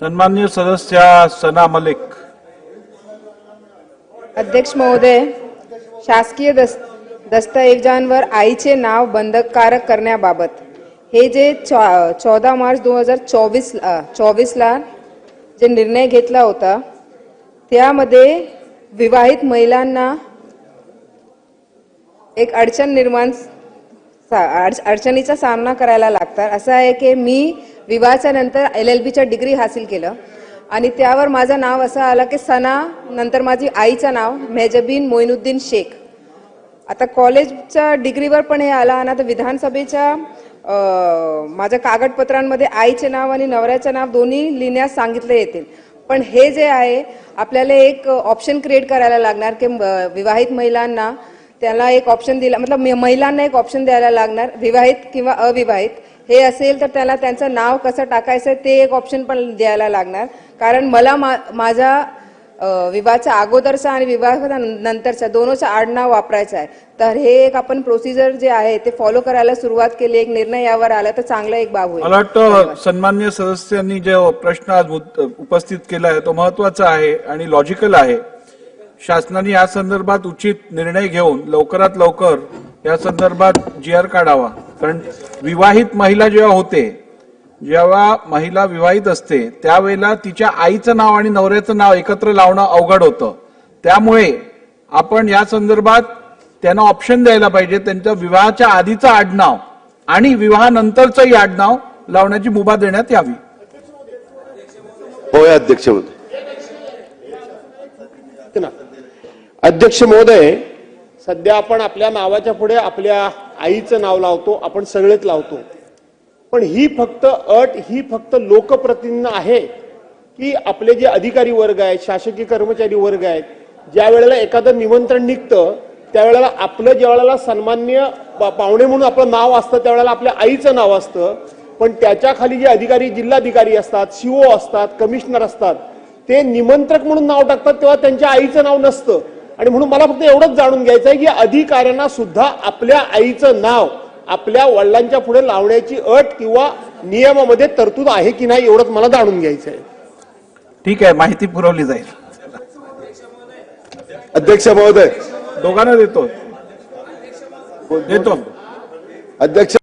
सन्मान्य सदस्या सना मलिक। अध्यक्ष महोदय शासकीय दस दस्तऐवजांवर आईचे नाव बंधनकारक करण्याबाबत हे जे चौदा मार्च दोन हजार चोवीस चोवीसला जे निर्णय घेतला होता त्यामध्ये विवाहित महिलांना एक अडचण निर्माण अडचणीचा सामना करायला लागतात. असं आहे की मी विवाहाच्या नंतर एल एल बीच्या डिग्री हासिल केलं. आणि त्यावर माझं नाव असं आलं की सना नंतर माझी आईचं नाव मेजबीन मोइनुद्दीन शेख. आता कॉलेजच्या डिग्रीवर पण हे आलं आणि आता विधानसभेच्या माझ्या कागदपत्रांमध्ये आईचे नाव आणि नवऱ्याचं नाव दोन्ही लिहिण्यास सांगितले येतील. पण हे जे आहे आपल्याला एक ऑप्शन क्रिएट करायला लागणार की विवाहित महिलांना त्याला एक ऑप्शन दिला मतलब महिलांना एक ऑप्शन द्यायला लागणार विवाहित किंवा अविवाहित. हे असेल तर त्याला त्यांचं नाव कसं टाकायचं ते एक ऑप्शन पण द्यायला लागणार. कारण मला मा माझा विवाहाचा विवाहाच्या अगोदरचा आणि विवाहाच्या नंतरचा दोनोचा आडनाव वापरायचा आहे. तर हे एक आपण प्रोसिजर जे आहे ते फॉलो करायला सुरुवात केली एक निर्णय यावर आला तर चांगला एक बाब होईल. मला वाटतं सन्मान्य सदस्यांनी जो प्रश्न आज उत- उपस्थित केला आहे तो महत्त्वाचा आहे आणि लॉजिकल आहे. शासनाने या संदर्भात उचित निर्णय घेऊन लवकरात लवकर या संदर्भात जी आर काढावा. कारण विवाहित महिला जेव्हा होते जेव्हा महिला विवाहित असते त्यावेळेला तिच्या आईचं नाव आणि नवऱ्याचं नाव एकत्र लावणं अवघड होतं. त्यामुळे आपण या संदर्भात त्यांना ऑप्शन द्यायला पाहिजे त्यांच्या विवाहाच्या आधीचं आडनाव आणि विवाहानंतरचंही आडनाव लावण्याची मुभा देण्यात यावी. होय अध्यक्ष महोदय. अध्यक्ष महोदय सध्या आपण आपल्या नावाच्या पुढे आपल्या आईचं नाव लावतो आपण सगळेच लावतो. पण ही फक्त अट ही फक्त लोकप्रतिनिधी आहे की आपले जे अधिकारी वर्ग आहेत शासकीय कर्मचारी वर्ग आहेत ज्या वेळेला एखादं निमंत्रण निघतं त्यावेळेला आपलं ज्या वेळेला सन्मान्य पा- पाहुणे म्हणून आपलं नाव असतं त्यावेळेला आपल्या आईचं नाव असतं. पण त्याच्याखाली जे अधिकारी जिल्हाधिकारी असतात सीओ असतात कमिशनर असतात ते निमंत्रक म्हणून नाव टाकतात तेव्हा त्यांच्या आईचं नाव नसतं. आणि म्हणून मला फक्त एवढंच जाणून घ्यायचं आहे की अधिकाऱ्यांना सुद्धा आपल्या आईचं नाव आपल्या वडिलांच्या पुढे लावण्याची अट किंवा नियमामध्ये तरतूद आहे की नाही एवढंच मला जाणून घ्यायचं आहे ठीक आहे माहिती पुरवली जाईल. अध्यक्ष महोदय. दोघांना देतो. देतो. अध्यक्ष